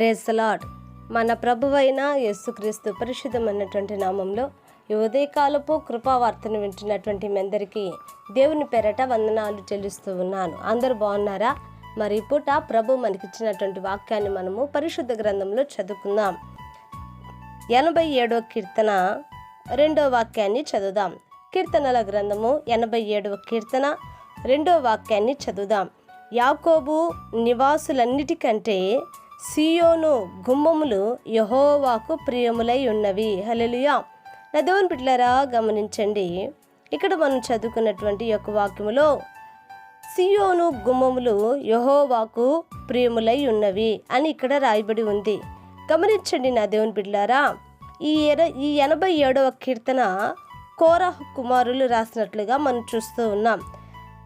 Praise the Lord మన ప్రభువైన యేసుక్రీస్తు పరిశుద్ధమైనటువంటి నామంలో ఈ ఉదయకాలపు కృపావార్తను వింటున్నటువంటి మీ అందరికీ దేవుని పెరట వందనాలు చెల్లిస్తూ ఉన్నాను. అందరూ బాగున్నారా? మరి పూట ప్రభు మనకిచ్చినటువంటి వాక్యాన్ని మనము పరిశుద్ధ గ్రంథంలో చదువుకుందాం. ఎనభై ఏడో కీర్తన రెండో వాక్యాన్ని చదువుదాం. కీర్తనల గ్రంథము ఎనభై ఏడవ కీర్తన రెండో వాక్యాన్ని చదువుదాం. యాకోబు నివాసులన్నిటికంటే సియోను గుమ్మములు యహోవాకు ప్రియములై ఉన్నవి. హల్లెలూయా. నా దేవుని బిడ్డలారా గమనించండి. ఇక్కడ మనం చదువుకున్నటువంటి యొక్క వాక్యములో సియోను గుమ్మములు యహోవాకు ప్రియములై ఉన్నవి అని ఇక్కడ రాయబడి ఉంది. గమనించండి నా దేవుని బిడ్డలారా ఈ ఎర ఈ ఎనభై ఏడవ కీర్తన కోరాహు కుమారులు రాసినట్లుగా మనం చూస్తూ ఉన్నాం.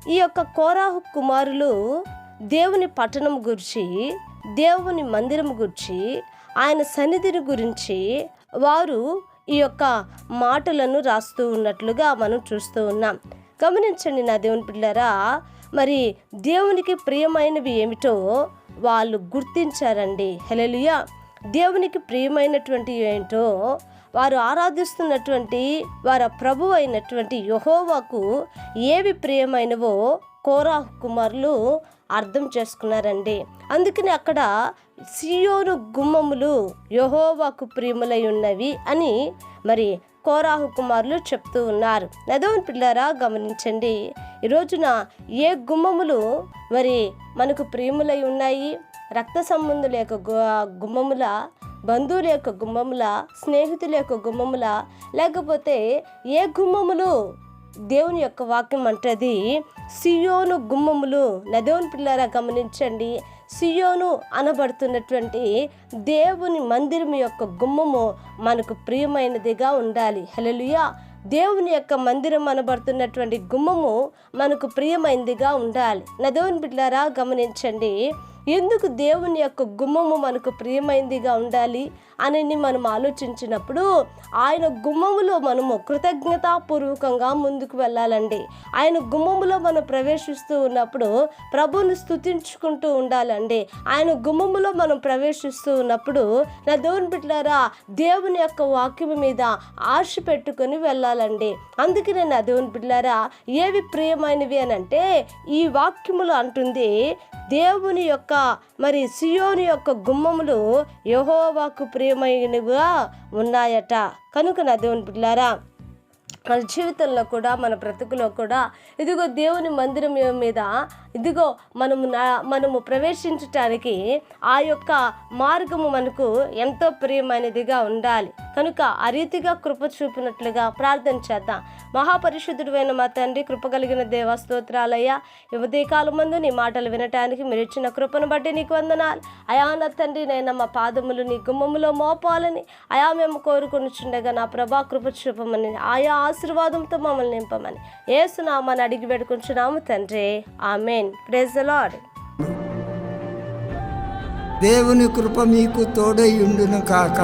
ఈ యొక్క కోరాహు కుమారులు దేవుని పట్టణం గురించి దేవుని మందిరం గురించి ఆయన సన్నిధిని గురించి వారు ఈ యొక్క మాటలను రాస్తూ ఉన్నట్లుగా మనం చూస్తూ ఉన్నాం. గమనించండి నా దేవుని పిల్లరా మరి దేవునికి ప్రియమైనవి ఏమిటో వాళ్ళు గుర్తించారండి. హెలెలుయా దేవునికి ప్రియమైనటువంటి ఏంటో వారు ఆరాధిస్తున్నటువంటి వారి ప్రభు అయినటువంటి యహోవాకు ఏవి ప్రియమైనవో కోరా కుమారులు అర్థం చేసుకున్నారండి. అందుకని అక్కడ సియోను గుమ్మములు యహోవాకు ప్రియములై ఉన్నవి అని మరి కోరాహు కుమారులు చెప్తూ ఉన్నారు. నదోన్ పిల్లరా గమనించండి. ఈ రోజున ఏ గుమ్మములు మరి మనకు ప్రియములై ఉన్నాయి? రక్త సంబంధుల యొక్క గు- గుమ్మముల? బంధువుల యొక్క గుమ్మముల? స్నేహితుల యొక్క గుమ్మముల? లేకపోతే ఏ గుమ్మములు దేవుని యొక్క వాక్యం అంటది సియోను గుమ్మములు నదేవుని పిల్లరా గమనించండి. సియోను అనబడుతున్నటువంటి దేవుని మందిరం యొక్క గుమ్మము మనకు ప్రియమైనదిగా ఉండాలి. హలలుయా దేవుని యొక్క మందిరం అనబడుతున్నటువంటి గుమ్మము మనకు ప్రియమైనదిగా ఉండాలి. నదేవుని దేవుని బిడ్డారా గమనించండి. ఎందుకు దేవుని యొక్క గుమ్మము మనకు ప్రియమైందిగా ఉండాలి అని మనం ఆలోచించినప్పుడు ఆయన గుమ్మములో మనము కృతజ్ఞతాపూర్వకంగా ముందుకు వెళ్ళాలండి. ఆయన గుమ్మములో మనం ప్రవేశిస్తూ ఉన్నప్పుడు ప్రభువును స్తుతించుకుంటూ ఉండాలండి. ఆయన గుమ్మములో మనం ప్రవేశిస్తూ ఉన్నప్పుడు నా దేవుని బిడ్డారా దేవుని యొక్క వాక్యం మీద ఆశ పెట్టుకొని వెళ్ళాలండి. అందుకే నా దేవుని బిడ్డారా ఏవి ప్రియమైనవి అని అంటే ఈ వాక్యములు అంటుంది దేవుని యొక్క మరి సియోని యొక్క గుమ్మములు యహోవాకు ప్రియమైనవిగా ఉన్నాయట. కనుక నా దేవుని బిడ్డారా మన జీవితంలో కూడా మన బ్రతుకులో కూడా ఇదిగో దేవుని మందిరం మీద ఇదిగో మనము మనము ప్రవేశించటానికి ఆ యొక్క మార్గము మనకు ఎంతో ప్రియమైనదిగా ఉండాలి. కనుక ఆ రీతిగా కృప చూపినట్లుగా ప్రార్థన చేద్దాం. మహాపరిశుద్ధుడైన మా తండ్రి కృప కలిగిన దేవ స్తోత్రాలయ్య ఈ ఉదయకాలం మందు నీ మాటలు వినటానికి మీరు ఇచ్చిన కృపను బట్టి నీకు వందనాలు. అయా నా తండ్రి నేను మా పాదములు నీ గుమ్మములో మోపాలని అయా మేము కోరుకొనిచుండగా నా ప్రభా కృప చూపమని ఆయా ఆశీర్వాదంతో మమ్మల్ని నింపమని ఏసునామని అడిగి పెట్టుకుంటున్నాము తండ్రి. ఆమెన్. ప్రేజ్ లాడ్ దేవుని కృప మీకు తోడై ఉండును కాక.